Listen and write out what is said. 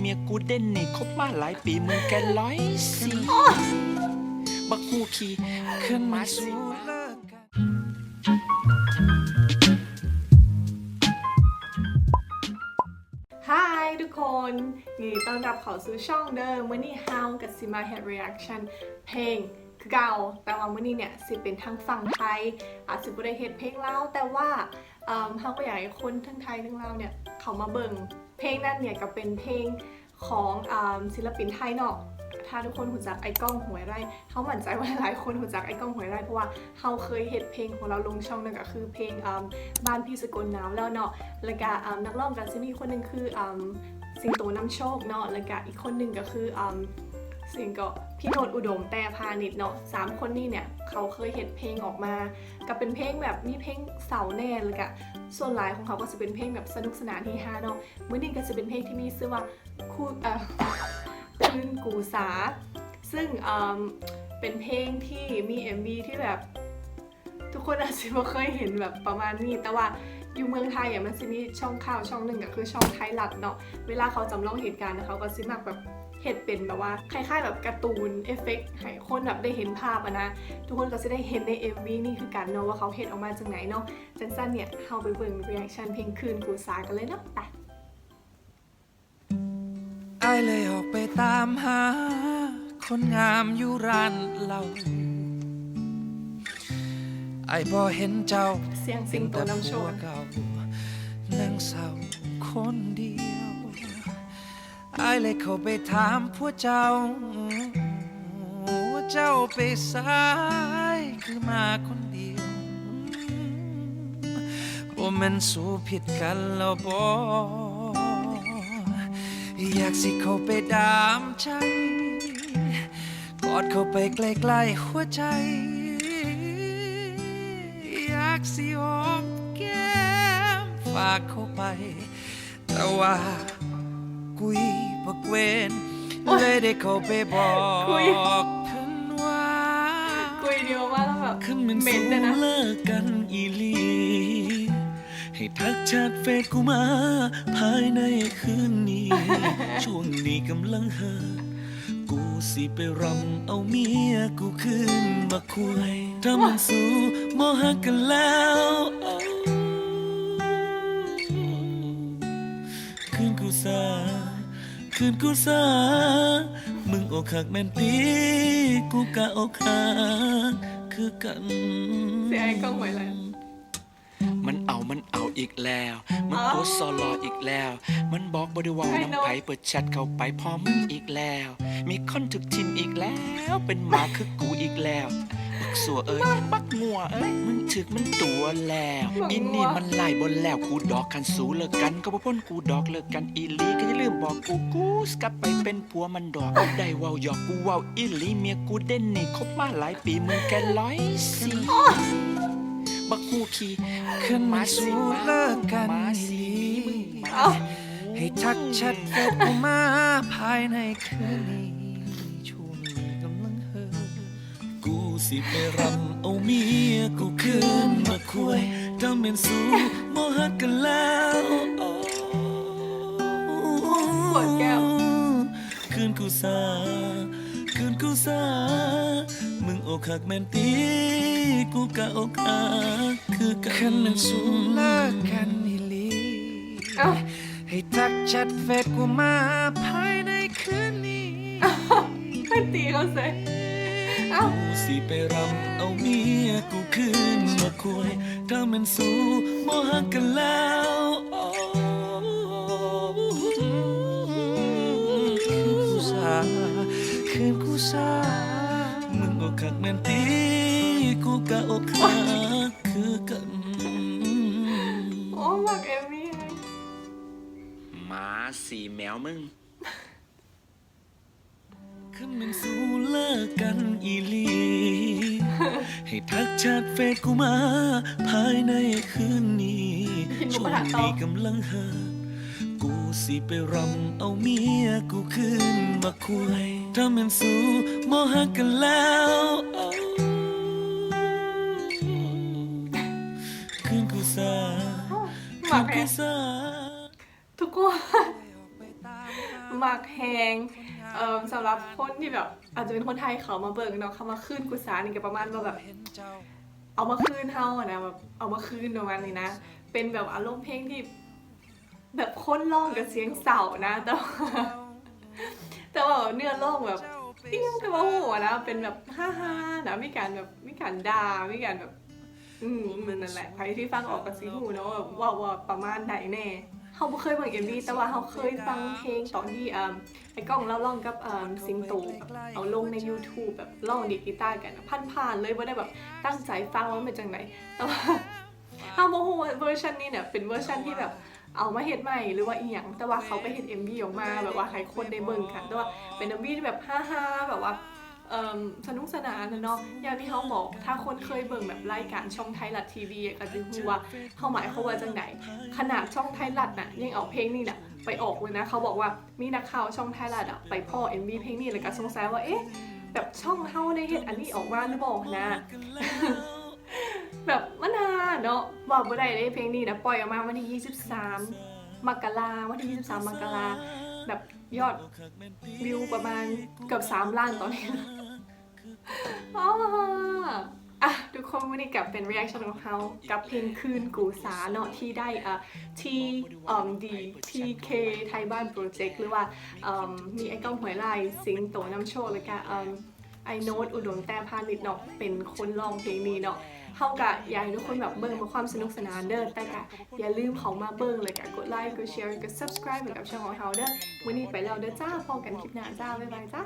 เมียกูเด่นนี่คบมาหลายปีมึงแกร้อยสิบักกูขี่ขึ้นมาสิมาฮายทุกคนยินดีต้อนรับเข้าสู่ช่องเดิมวันนี้ฮาวกับ Sima Head Reaction เพลง คือเก่า แต่ว่าวันนี้เนี่ยสิเป็นทั้งฝั่งไทยอาจสิบ่ได้เฮ็ดเพลงลาวแต่ว่าเอิ่มเฮาก็อยากให้คนทั้งไทยทั้งลาวเนี่ยเขามาเบิ่งเพลงนั้นเนี่ยก็เป็นเพลงของศิลปินไทยเนาะถ้าทุกคนหูจักไอ้ก้องหวยไร่เขาหมั่นใจว่าหลายคนหูจักไอ้ก้องหวยไร่เพราะว่าเขาเคยเฮ็ดเพลงของเราลงช่องนั่นก็คือเพลงบ้านพี่สกลน้ำแล้วเนาะแล้วก็นักร้องกันจะมีคนหนึ่งคือสิงโตน้ำโชคเนาะแล้วก็อีกคนหนึ่งก็คือ อ่าสิงก็พี่โนดอุดมแต่พาณิชเนาะสามคนนี้เนี่ย เขาเคยเห็นเพลงออกมา ก็เป็นเพลงแบบมีเพลงเสาแน่แล้วก็ส่วนหลายของเขาก็จะเป็นเพลงแบบสนุกสนานที่ฮาเนาะมื้อนี้ก็จะเป็นเพลงที่มีชื่อว่าคู่เอ่อคืนกูสา ซึ่งอ่าเป็นเพลงที่มี MV ที่แบบทุกคนอาจจะไม่เคยเห็นแบบประมาณนี้ แต่ว่าอยู่เมืองไทยอะมันจะมีช่องข่าวช่องหนึ่งก็คือช่องไทยรัฐเนาะ เวลาเขาจำลองเหตุการณ์นะเขาก็ซิมักแบบ เห็ดเป็นแบบว่าคล้ายๆแบบการ์ตูนเอฟเฟกต์ให้คนแบบได้เห็นภาพอะนะ ทุกคนก็จะได้เห็นใน MV นี่คือการเนาะว่าเขาเห็ดออกมาจากไหนเนาะจังสั้นเนี่ยเราไปเบิ่งรีแอคชั่นเพลงคืนกูสากันเลยเนาะไปไอายเลยออกไปตามหา คนงามอยู่ร้านเราไอายบ่เห็นเจ้า เสียงสิงโตนำโชผัวคเก่านั่งเศร้าคนเดียวไอายเลยเข้าไปถามพวกเจ้าว่าเจ้าไปสายคือมาคนเดียวบ่แม่นสู้ผิดกันแล้วบ่อยากสิเข้าไปดามใจกอดเข้าไปใกล้ๆหัวใจ อยากสิหอมแก้มฝากเข้าไป แต่ว่า กุยบักเวนเลยได้เข้าไปบอกกุย เพิ่นว่ากุยเดียวว่าแล้วแบบขึ้นมันเหม็สูนเลยนะ เลิกกันอีหลี ให้ทักแชทเฟซกูมา ภายในคืนนี้ ช่วงนี้กำลังเฮิร์กูสิไปรำเอาเมียกูขึ้นมาคุย ถ้ามันสู้มอหักกันแล้วคืนกูซา คืนกูซามึงอกหักแม่นตีกูกะอกหักคือกันเสียงไอ้ก้องหวยไรมันเอามันเอาอีกแล้ว มันอ๋อโพสต์ซอลออีกแล้ว มันบอกบริวาร I know น้ำไผ่เปิดแชทเข้าไปพร้อมมึงอีกแล้ว มีคนถึกทิมอีกแล้ว เป็นหมาคือกูอีกแล้ว บักสัวเอ้ย บักงัวเอ้ยมึง ถึกมันตัวแล้วบักงัวอินนี่มันไล่บนแล้วกูดอกกันสูเลิกกันก็บ่พ้นกูดอกเลิกกันอีหลีก็อย่าลืมบอกกูกูสกลับไปเป็นผัวมันดอกได้เว้าหยอกกูเว้าอีหลีเมียกูเด่นนี่คบมาหลายปีมึงแกร้อยสิบักฮูขี่ขึ้นมาสิสู้เลิกกันมาอีสิหลีมึงเอ้ามาสิให้ทักแชทเฟซกูมาภายในคืนนี้ สิไปรำเอาเมียกูคืนมาคุยทำเป็นสู้มอหักกันแล้วปวดแก้ว คืนกูซาคืนกูซามึงอกหักแม่นตีกูกะอกหักคือกันคันมันสู้เลิกกันอีหลีเอ้า ให้ทักแชทเฟซกูมาภายในคืนนี้ ไม่ตีเขาเสีย เอ้ากูสิไปรำเอาเมียกูคืนมาคุยถ้ามันสู้มอหักกันแล้วคืนกูซาคืนกูซามึงอกหักแม่นตีกูกะอกหักคือกัน โอ้บักเอมมี่ไงหมาสีแมวมึง คันมันสู้เลิกกันอีหลี ให้ทักแชทเฟซกูมา ภายในคืนนี้กินหมูช่วกงระทะต่อนี้กำลังเฮิร์กูสิไปรำเอาเมียกูขึ้นมาคุย ถ้ามันสู้มอหักกันแล้วคืนกูซาหมักคืนแพ้กูซาทุกคน มักแหงเอ่อสำหรับคนที่แบบ อาจจะเป็นคนไทยเขามาเบิ่งเนาะเขามาขึ้นกุศานี่ก็ประมาณว่าแบบ เอามาคืนเฮาอะนะแบบเอามาคืนประมาณนี้นะ เป็นแบบอารมณ์เพลงที่ แบบคนร้องกับเสียงเสานะ แต่ว่าแต่ว่าเนื้อร้องแบบเอี้ยงแต่ว่าโหัวนะเป็นแบบฮ่าฮ่าๆนะมีการแบบมีการด่ามีการแบบ อืมมันนั่นแหละใครที่ฟังออกกับซีหูเนาะแบบว่าว่าประมาณไหนแน่ เขาบ่เคยเบิ่งเอ็มวีแต่ว่าเขาเคยฟังเพลงตอนที่อ่าไอ้กล้องเล่าร้องกับอ่าสิงโตแบบเอาลงใน YouTube แบบร้องดีดกีตาร์กันอะผ่านๆเลยบ่ได้แบบตั้งใจฟังว่ามันเป็นจังไหนแต่ว่าถ้าโมโหว่าเวอร์ชันนี้เนี่ยเป็นเวอร์ชันที่แบบเอามาเฮ็ดใหม่หรือว่าอีหยังแต่ว่าเขาไปเฮ็ด MV ออกมาแบบว่าให้คนได้เบิ่งกันแต่ว่าเป็น MV ที่แบบฮ่าๆแบบว่า สนุกสนานนะเนาะอย่างที่เขาบอกถ้าคนเคยเบิ่งแบบรายการช่องไทยรัฐทีวีก็จะรู้ว่าเขาหมายเขาว่าจังไหนขนาดช่องไทยรัฐน่ะยังเอาเพลงนี้น่ะไปออกเลยนะเขาบอกว่ามีนักข่าวช่องไทยรัฐอะไปพ่อ MV เพลงนี้เลยก็สงสัยว่าเอ๊ะแบบช่องเฮาได้เฮ็ดอันนี้ออกมาหรือเปล่านะ แบบมานานเนาะบอกบ่ได้เพลงนี้นะปล่อยออกมาวันที่ 23มกราวันที่ 23มกรา แบบยอดวิวประมาณเกือบ3ล้านตอนนี้อ๋ออะทุกคนวันนี้กลับเป็น reaction ของเขากับเพลงคืนกูสาเนาะที่ได้อะที่อ่อมดีทีเคไทยบ้านโปรเจกต์หรือว่าอ่อมมีไอ้ก้องหวยลายสิงโตน้ำโชคแล้วก็อ่อมไอโน้ตอุดมแต้พาณิชย์เนาะเป็นคนร้องเพลงนี้เนาะ เฮากะอยากให้ทุกคนแบบเบิ่งมาความสนุกสนานเด้อแต่กะอย่าลืมเขามาเบิ่งเลยกะกดไลค์กดแชร์กด subscribe เหมือนกับช่องของเฮาเด้อวันนี้ไปแล้วเด้อจ้าพอกันคลิปหน้าจ้าบ๊ายบายจ้า